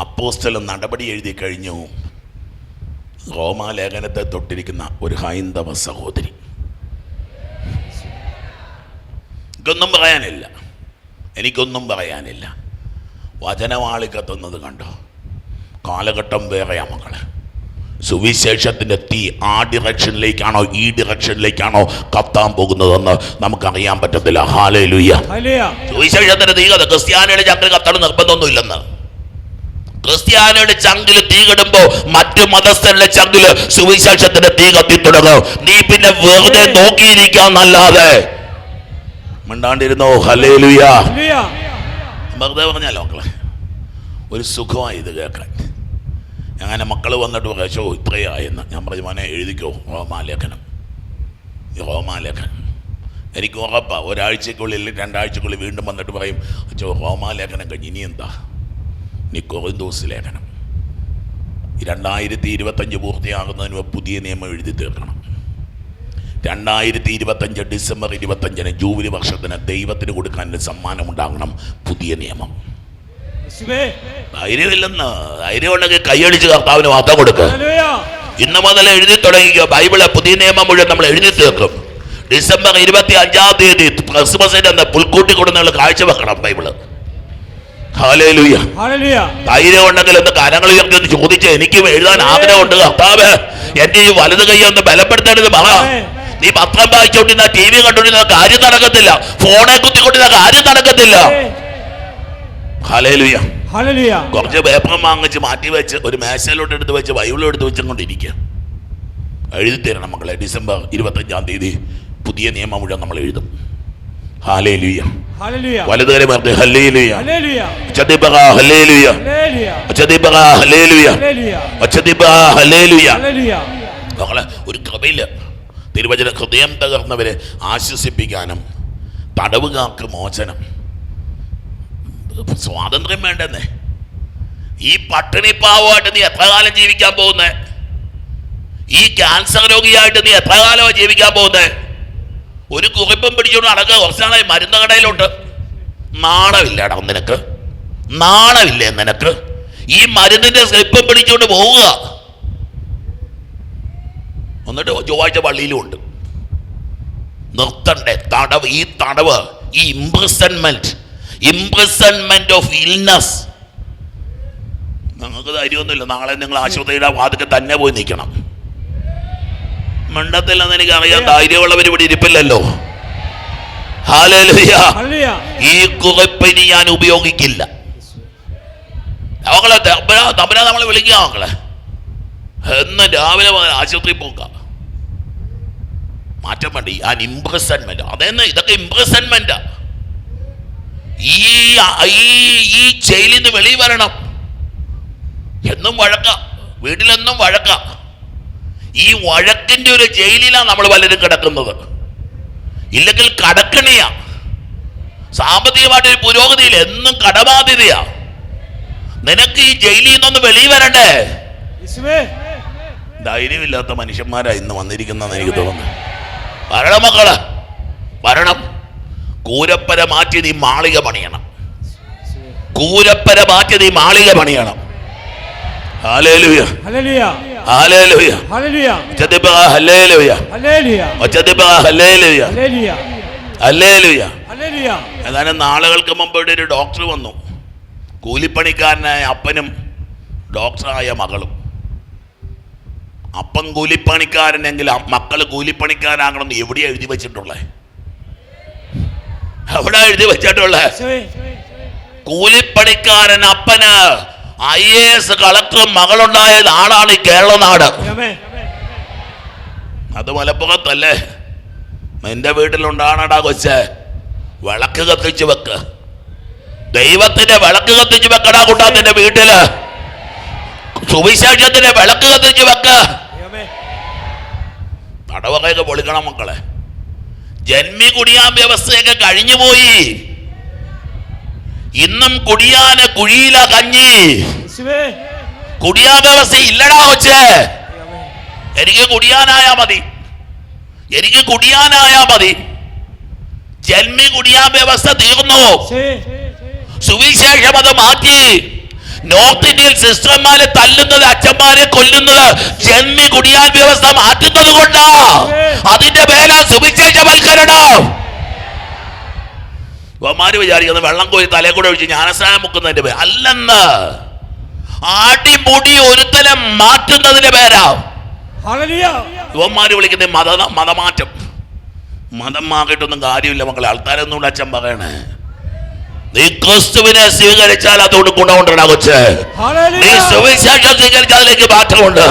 അപ്പോസ്റ്റലും നടപടി എഴുതി കഴിഞ്ഞു. റോമാലേഖനത്തെ തൊട്ടിരിക്കുന്ന ഒരു ഹൈന്ദവ സഹോദരി. എനിക്കൊന്നും പറയാനില്ല. എനിക്കൊന്നും പറയാനില്ല. വചനവാളി കത്തുന്നത് കണ്ടോ? കാലഘട്ടം വേറെയാ മക്കളെ. സുവിശേഷത്തിന്റെ തീ ആ ഡിറക്ഷനിലേക്കാണോ ഈ ഡിറക്ഷനിലേക്കാണോ കത്താൻ പോകുന്നതെന്ന് നമുക്കറിയാൻ പറ്റത്തില്ല. ഹാലേ ലുയ്യ സുവിശേഷത്തിന്റെ സുവിശേഷത്തിന്റെ തീ കത്ത് ക്രിസ്ത്യാനിയുടെ ചങ്കിൽ കത്തണം നിർബന്ധമൊന്നുമില്ലെന്ന്. ക്രിസ്ത്യാനിയുടെ ചങ്കിൽ തീ കിടുമ്പോ മറ്റു മതസ്ഥരുടെ ചങ്കിൽ സുവിശേഷത്തിന്റെ തീ കത്തി തുടങ്ങും. നീ പിന്നെ വെറുതെ നോക്കിയിരിക്കാന്നല്ലാതെ മിണ്ടാണ്ടിരുന്നോ? ഹലേ ലുയ്യ വെറുതെ പറഞ്ഞാലോ മക്കളെ? ഒരു സുഖമായി ഇത് കേൾക്കാൻ. അങ്ങനെ മക്കൾ വന്നിട്ട് പറയാം ഷോ ഇത്രയായെന്ന് ഞാൻ പറഞ്ഞു മോനെ എഴുതിക്കോ റോമാലേഖനം ഈ റോമാലേഖനം എനിക്ക് ഉറപ്പാ ഒരാഴ്ചക്കുള്ളിൽ രണ്ടാഴ്ചക്കുള്ളിൽ വീണ്ടും വന്നിട്ട് പറയും അച്ഛോ റോമാലേഖനം കഴിഞ്ഞ് ഇനി എന്താ? ഇനി കൊറിന്തോസ് ലേഖനം. രണ്ടായിരത്തി ഇരുപത്തഞ്ച് പൂർത്തിയാകുന്നതിന് പുതിയ നിയമം എഴുതി തീർക്കണം. രണ്ടായിരത്തി ഇരുപത്തഞ്ച് ഡിസംബർ ഇരുപത്തഞ്ചിന് ജൂബിലി വർഷത്തിന് ദൈവത്തിന് കൊടുക്കാൻ സമ്മാനം ഉണ്ടാകണം പുതിയ നിയമം. ധൈര്യമില്ലെന്ന്. ധൈര്യം ഉണ്ടെങ്കിൽ കൈയടിച്ച് കർത്താവിന് വാർത്ത കൊടുക്കുക ഇന്ന് മുതൽ എഴുതി തുടങ്ങിയ ബൈബിൾ പുതിയ നിയമം മുഴുവൻ നമ്മൾ എഴുതി തീർക്കും. ഡിസംബർ ഇരുപത്തി അഞ്ചാം തീയതി ക്രിസ്മസിന്റെ അന്ന് പുൽക്കൂട്ടി കൊടുന്നുള്ള കാഴ്ച വെക്കണം ബൈബിൾ. ധൈര്യം ഉണ്ടെങ്കിൽ ഒന്ന് കരങ്ങൾ ഉയർത്തി ഒന്ന് ചോദിച്ച് എനിക്കും എഴുതാൻ ആഗ്രഹമുണ്ട് കർത്താവ്. എന്റെ ഈ വലത് കൈ ഒന്ന് ബലപ്പെടുത്തേണ്ടത് പറ. നീ പത്രം വായിച്ചോണ്ടിരുന്ന ടി വി കണ്ടോണ്ടിരുന്ന കാര്യം നടക്കത്തില്ല. ഫോണെ കുത്തിക്കൊണ്ടിരുന്ന കാര്യം നടക്കത്തില്ല. കുറച്ച് പേപ്പർ വാങ്ങിച്ച് മാറ്റി വെച്ച് ഒരു മേശയിലോട്ട് എടുത്ത് വെച്ച് ബൈബിളും എടുത്ത് വെച്ചും കൊണ്ടിരിക്കുക എഴുതി തരണം മക്കളെ ഡിസംബർ ഇരുപത്തഞ്ചാം തീയതി പുതിയ നിയമം മുഴുവൻ നമ്മൾ എഴുതും. ഹാലേ ലുയ്യ ഹല്ലേലൂയ വലുതുകരെ പറഞ്ഞ് ഹല്ലേ ലുയ്യ ഹല്ലേലൂയ ഒച്ചതിപ്പക ഹല്ലേ ഹല്ലേലൂയ ഒച്ചതിപ്പക ഹല്ലേ ഹല്ലേലൂയ ഒച്ചതിപ്പക ഹല്ലേ മക്കളെ ഒരു കൃപയിൽ തിരുവചന ഹൃദയം തകർന്നവരെ ആശ്വസിപ്പിക്കാനും തടവുകാർക്ക് മോചനം. സ്വാതന്ത്ര്യം വേണ്ടെന്നേ. ഈ പട്ടിണി പാവമായിട്ട് നീ എത്ര കാലം ജീവിക്കാൻ പോകുന്നേ? ഈ ക്യാൻസർ രോഗിയായിട്ട് നീ എത്ര കാലമാണ് ജീവിക്കാൻ പോകുന്നേ? ഒരു കുറിപ്പും പിടിച്ചോണ്ട് നടക്കുക. കുറച്ചാളായി മരുന്ന് കടയിലോട്ട് നാണമില്ലടാ നിനക്ക്. നാണമില്ലേ നിനക്ക്? ഈ മരുന്നിന്റെ സ്ലിപ്പും പിടിച്ചുകൊണ്ട് പോവുക. എന്നിട്ട് ചൊവ്വാഴ്ച പള്ളിയിലും ഉണ്ട്. നിർത്തണ്ടേ. തടവ്. ഈ തടവ് ഈ ഇംപ്രസൺമെന്റ് ഇംപ്രസൺമെന്റ് ഓഫ് ഇൽനസ് നിങ്ങൾക്ക് ധൈര്യമൊന്നുമില്ല. നാളെ നിങ്ങൾ ആശുപത്രിയുടെ വാതിക്ക് തന്നെ പോയി നിൽക്കണം. മണ്ടത്തില്ലെന്ന് എനിക്കറിയാം. ധൈര്യമുള്ളവർ ഇവിടെ ഇരിപ്പില്ലല്ലോ. ഈ കുറിപ്പിനി ഞാൻ ഉപയോഗിക്കില്ല. അവങ്ങളെ തമ്പന നമ്മളെ വിളിക്കുക അവങ്ങളെ. എന്ന് രാവിലെ മുതൽ ആശുപത്രി പോക്ക മാറ്റം വേണ്ട. ഞാൻ ഇംപ്രസൺമെന്റ് അതെന്ന് ഇതൊക്കെ ഇംപ്രസൺമെന്റാ ഈ ഈ ജയിലിൽ നിന്ന് വെളിയിൽ വരണം. എന്നും വഴക്ക. വീട്ടിലെന്നും വഴക്ക. ഈ വഴക്കിന്റെ ഒരു ജയിലിലാണ് നമ്മൾ പലരും കിടക്കുന്നത്. ഇല്ലെങ്കിൽ കടക്കണിയാ. സാമ്പത്തികമായിട്ട് ഒരു പുരോഗതിയിൽ എന്നും കടബാധ്യതയാ. നിനക്ക് ഈ ജയിലിൽ നിന്നൊന്ന് വെളിയിൽ വരണ്ടേ? ധൈര്യമില്ലാത്ത മനുഷ്യന്മാരാ ഇന്ന് വന്നിരിക്കുന്നതെന്ന് എനിക്ക് തോന്നുന്നു. വരണം മക്കൾ. കൂരപ്പര മാറ്റി നീ മാളിക പണിയണം. കൂരപ്പര മാറ്റി നീ മാളിക പണിയണം. ഏതാനും നാളുകൾക്ക് മുമ്പ് ഇവിടെ ഒരു ഡോക്ടർ വന്നു. കൂലിപ്പണിക്കാരനായ അപ്പനും ഡോക്ടറായ മകളും. അപ്പം കൂലിപ്പണിക്കാരനെങ്കിൽ മക്കൾ കൂലിപ്പണിക്കാരാകണമെന്ന് എവിടെയാണ് എഴുതി വെച്ചിട്ടുള്ളേ? എവിടെ എഴുതി വെച്ചിട്ടുള്ള? കൂലിപ്പണിക്കാരൻ അപ്പന് ഐ എ എസ് കളക്ടർ മകളുണ്ടായ നാടാണ് ഈ കേരള നാട്. അത് മലപ്പുറത്തല്ലേ? എന്റെ വീട്ടിലുണ്ടാണടാ കൊച്ച്. വിളക്ക് കത്തിച്ച് വെക്ക്. ദൈവത്തിന്റെ വിളക്ക് കത്തിച്ച് വെക്കടാ കൂട്ടാ നിന്റെ വീട്ടിൽ. സുവിശേഷത്തിന്റെ വിളക്ക് കത്തിച്ച് വെക്ക്. തടവകയൊക്കെ പൊളിക്കണം മക്കളെ. ജന്മി കുടിയാൻ വ്യവസ്ഥയൊക്കെ കഴിഞ്ഞുപോയി ഇന്നും കുടിയാന കുഴിയില കഞ്ഞി. കുടിയാ വ്യവസ്ഥ ഇല്ലടാ കൊച്ചേ. എനിക്ക് കുടിയാനായാ മതി. എനിക്ക് കുടിയാനായാ മതി. ജന്മി കുടിയാൻ വ്യവസ്ഥ തീർന്നു. സുവിശേഷം അത് മാറ്റി. നോർത്ത് ഇന്ത്യയിൽ സിസ്റ്റർമാരെ തല്ലുന്നത് അച്ഛന്മാരെ കൊല്ലുന്നത് ജന്മി കുടിയാൻ വ്യവസ്ഥ മാറ്റുന്നത് കൊണ്ടാ. അതിന്റെ പേര സുവിശേഷവൽക്കരണം. ഇവന്മാര് വിചാരിക്കുന്നത് വെള്ളം കോരി തലേ കൂടെ ഒഴിച്ച് ജ്ഞാനസ്നാനം മുക്കുന്നതിന്റെ പേര്. അല്ലെന്ന്. ആടിമുടി ഒരുത്തലം മാറ്റുന്നതിന്റെ പേരാ. യുവന്മാര് വിളിക്കുന്ന വിളിക്കുന്നത് മത മതമാറ്റം. മതം മാറിയിട്ടൊന്നും കാര്യമില്ല മക്കളെ. ആൾക്കാരൊന്നും കൂടെ അച്ഛൻ പറയണേ. നീ ക്രിസ്തുവിനെ സ്വീകരിച്ചാൽ അതുകൊണ്ട് ഗുണമുണ്ടാ കൊച്ച്. നീ സുവിശേഷം സ്വീകരിച്ചാൽ അതിലേക്ക് മാറ്റമുണ്ട്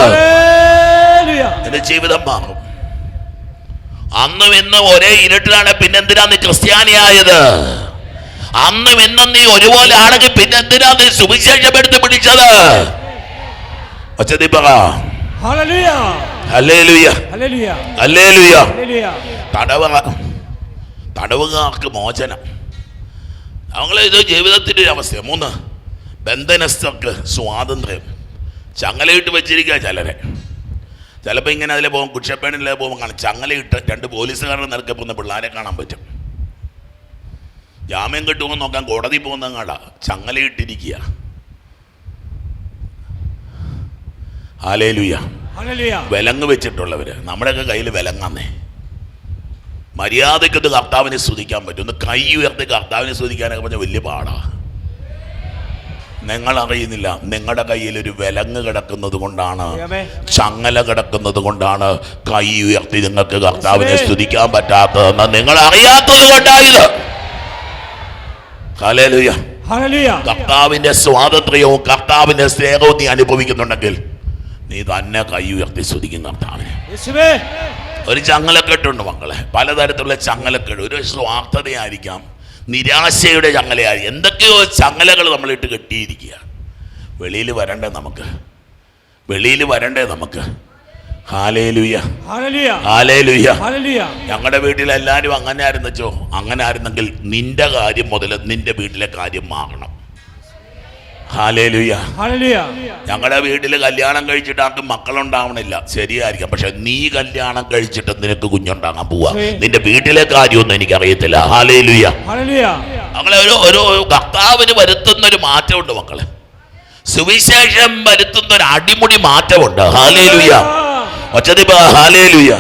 നിന്റെ ജീവിതം മാറും. അന്നും ഇന്നും ഒരേ ഇരുട്ടിലാണ് പിന്നെന്തിനാ നീ ക്രിസ്ത്യാനിയായത്? അന്നും ഇന്നും നീ ഒരുപോലെ ആണെങ്കിൽ പിന്നെന്തിനാ നീ സുവിശേഷം എടുത്ത് പിടിച്ചത്? തടവുകാർക്ക് മോചനം. അവങ്ങളെ ഇത് ജീവിതത്തിന്റെ ഒരു അവസ്ഥ മൂന്ന് ബന്ധനസ്ഥർക്ക് സ്വാതന്ത്ര്യം. ചങ്ങലയിട്ട് വെച്ചിരിക്കുക ചിലരെ ചിലപ്പോൾ ഇങ്ങനെ അതിലെ പോകും കുക്ഷപ്പേണിലെ പോകുമ്പോൾ കാണാം ചങ്ങലയിട്ട് രണ്ട് പോലീസുകാരുടെ നിരക്കെ പോകുന്ന പിള്ളേരെ കാണാൻ പറ്റും. ജാമ്യം കിട്ടുമെന്ന് നോക്കാൻ കോടതി പോകുന്ന കാണാ. ചങ്ങലയിട്ടിരിക്കുക. ആലേലുയ. വിലങ്ങ് വെച്ചിട്ടുള്ളവര്. നമ്മുടെയൊക്കെ കയ്യിൽ വിലങ്ങാന്നേ. മര്യാദയ്ക്കൊന്ന് കർത്താവിനെ സ്തുതിക്കാൻ പറ്റും. ഒന്ന് കൈ ഉയർത്തി കർത്താവിനെ സ്തുതിക്കാനൊക്കെ പറഞ്ഞ വലിയ പാടാ. നിങ്ങൾ അറിയുന്നില്ല നിങ്ങളുടെ കയ്യിൽ ഒരു വിലങ്ങ് കിടക്കുന്നത് കൊണ്ടാണ് ചങ്ങല കിടക്കുന്നത് കൊണ്ടാണ് കൈ ഉയർത്തി നിങ്ങൾക്ക് കർത്താവിനെ സ്തുതിക്കാൻ പറ്റാത്തതെന്ന് നിങ്ങൾ അറിയാത്തത് കൊണ്ടായത് ഹല്ലേലൂയ. Hallelujah. കർത്താവിന്റെ സ്വാതന്ത്ര്യവും കർത്താവിന്റെ സ്നേഹവും നീ അനുഭവിക്കുന്നുണ്ടെങ്കിൽ നീ തന്നെ കൈ ഉയർത്തി സ്തുതിക്കും കർത്താവിനെ. ഒരു ചങ്ങലക്കെട്ടുണ്ട് മക്കളെ. പലതരത്തിലുള്ള ചങ്ങലക്കെട്ട്. ഒരു സ്വാർത്ഥതയായിരിക്കാം നിരാശയുടെ ചങ്ങലയായി എന്തൊക്കെയോ ചങ്ങലകൾ നമ്മളിട്ട് കെട്ടിയിരിക്കുക. വെളിയിൽ വരണ്ടേ നമുക്ക്? വെളിയിൽ വരണ്ടേ നമുക്ക്. ഞങ്ങളുടെ വീട്ടിൽ എല്ലാവരും അങ്ങനെ ആയിരുന്നച്ചോ അങ്ങനെ ആയിരുന്നെങ്കിൽ നിന്റെ കാര്യം മുതൽ നിന്റെ വീട്ടിലെ കാര്യം മാറണം. ഞങ്ങളുടെ വീട്ടിൽ കല്യാണം കഴിച്ചിട്ട് ആർക്കും മക്കളുണ്ടാവണില്ല. ശരിയായിരിക്കാം. പക്ഷെ നീ കല്യാണം കഴിച്ചിട്ട് നിനക്ക് കുഞ്ഞുണ്ടാകാൻ പോവാ. നിന്റെ വീട്ടിലെ കാര്യമൊന്നും എനിക്ക് അറിയത്തില്ല ഹാലേലുയ. അങ്ങനെ ഒരു ഒരു കർത്താവിന് വരുത്തുന്ന ഒരു മാറ്റമുണ്ട് മക്കളെ. സുവിശേഷം വരുത്തുന്ന ഒരു അടിമുടി മാറ്റമുണ്ട് ഹാലേലുയ. ഒച്ചതിപ്പ ഹാലേലുയ.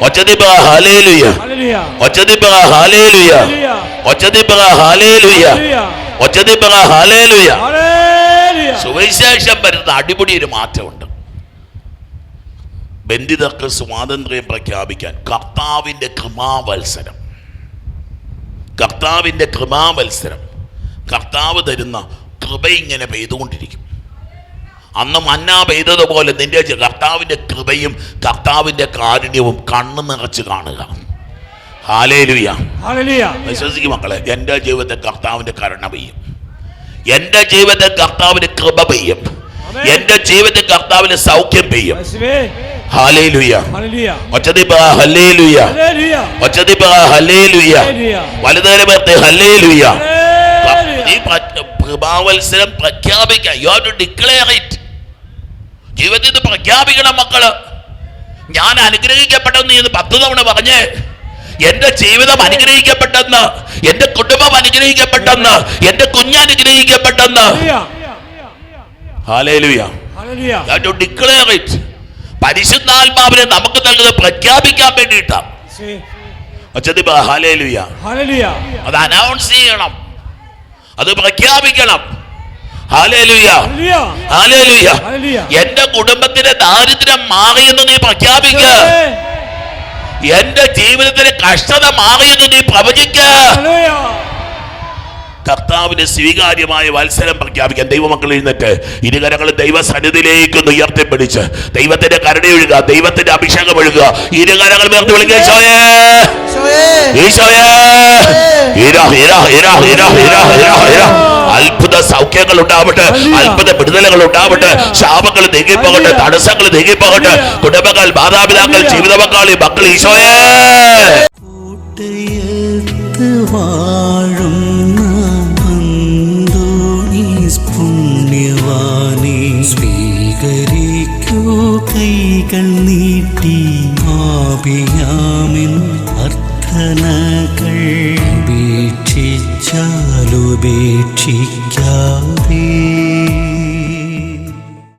ഒച്ചതിപ്പ ഹാലേലുയ. ഒച്ചതിപ്പ ഹാലേലുയ. ഒച്ചതിപ്പ ഹാലേലുയ. ഒച്ചതിപ്പ Hallelujah. സുവിശേഷം വരുന്ന അടിപൊളി ഒരു മാറ്റമുണ്ട്. ബന്ധിതർക്ക് സ്വാതന്ത്ര്യം പ്രഖ്യാപിക്കാൻ കർത്താവിന്റെ കൃപാവത്സരം. കർത്താവിന്റെ കൃപാവത്സരം. കർത്താവ് തരുന്ന കൃപ ഇങ്ങനെ പെയ്തുകൊണ്ടിരിക്കും. അന്ന് മന്ന പെയ്തതുപോലെ നിന്റെ കർത്താവിന്റെ കൃപയും കർത്താവിന്റെ കാരുണ്യവും കണ്ണു നിറച്ച് കാണുക. ഹാലേലുയ. വിശ്വസിക്കും മക്കളെ എന്റെ ജീവിതത്തെ കർത്താവിന്റെ കരുണ പെയ്യും. എന്റെ ജീവിത കർത്താവിന് കൃപ പെയ്യും. എന്റെ ജീവിത കർത്താവിന് സൗഖ്യം പെയ്യും. കൃപാവത്സരം പ്രഖ്യാപിക്കുക you have to declare it ജീവിതത്തിൽ പ്രഖ്യാപിക്കണം മക്കൾ. ഞാൻ അനുഗ്രഹിക്കപ്പെട്ടെന്ന് പത്ത് തവണ പറഞ്ഞ്. എന്റെ ജീവിതം അനുഗ്രഹിക്കപ്പെട്ടെന്ന് എന്റെ കുടുംബം അനുഗ്രഹിക്കപ്പെട്ടെന്ന് എന്റെ കുഞ്ഞ് അനുഗ്രഹിക്കപ്പെട്ടെന്ന്. ഡിക്ലെയർ ഇറ്റ് പരിശുദ്ധാത്മാവിനെ നമുക്ക് നൽകുന്നത് പ്രഖ്യാപിക്കാൻ വേണ്ടിയിട്ടാണ്. അത് അനൗൺസ് ചെയ്യണം. അത് പ്രഖ്യാപിക്കണം. എന്റെ കുടുംബത്തിന്റെ ദാരിദ്ര്യം മാറിയെന്ന് നീ പ്രഖ്യാപിക്ക. യേശുവേ. എന്റെ ജീവിതത്തിലെ കഷ്ടത മാറിയെന്ന് നീ പ്രവചിക്ക Hallelujah. കർത്താവിന് സ്വീകാര്യമായ വത്സരം പ്രഖ്യാപിക്കാൻ ദൈവമക്കൾ എഴുന്നേറ്റ്. ഇരുകരങ്ങൾ ദൈവസന്നിധിയിലേക്ക് ഉയർത്തി ഉയർത്തിപ്പിടിച്ച് ദൈവത്തിന്റെ കരുണയൊഴുക ദൈവത്തിന്റെ അഭിഷേകം ഒഴുകുക. ഇരുകരങ്ങൾ ഉയർത്തി വിളിക്കുക ഈശോയേ. ഈശോയേ. ഇര, ഇര, ഇര, ഇര, ഇര, ഇര, ഇര. അത്ഭുത സൗഖ്യങ്ങൾ ഉണ്ടാവട്ടെ അത്ഭുത വിടുതലുകൾ ഉണ്ടാവട്ടെ ശാപങ്ങൾ നീങ്ങിപ്പോകട്ടെ തടസ്സങ്ങൾ നീങ്ങിപ്പോകട്ടെ കുടുംബങ്ങൾ മാതാപിതാക്കൾ ജീവിത പങ്കാളി മക്കൾ ഈശോയേ. കൂട്ടയത്ത് വാഴും സ്വീകരിക്കൂ കൈകൾ നീട്ടി ആപിയാമിൻ അർത്ഥനകൾ ഉപേക്ഷിച്ചാലുപേക്ഷിക്ക